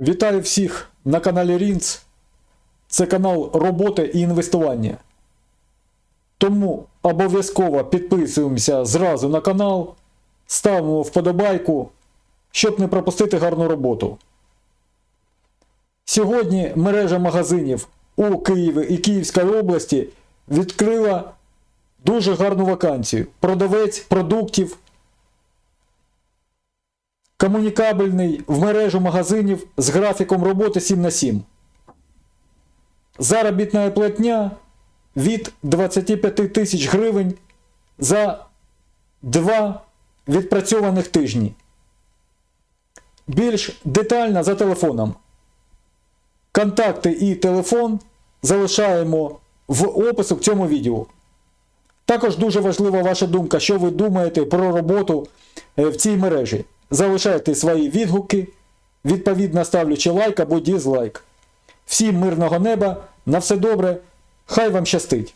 Вітаю всіх на каналі Рінц. Це канал роботи і інвестування. Тому обов'язково підписуємося зразу на канал, ставимо вподобайку, щоб не пропустити гарну роботу. Сьогодні мережа магазинів у Києві і Київській області відкрила дуже гарну вакансію. Продавець продуктів комунікабельний в мережу магазинів з графіком роботи 7 на 7. Заробітна платня від 25 тисяч гривень за 2 відпрацьованих тижні. Більш детально за телефоном. Контакти і телефон залишаємо в опису к цьому відео. Також дуже важлива ваша думка, що ви думаєте про роботу е, в цій мережі. Залишайте свої відгуки, відповідно ставлячи лайк або дізлайк. Всім мирного неба, на все добре, хай вам щастить!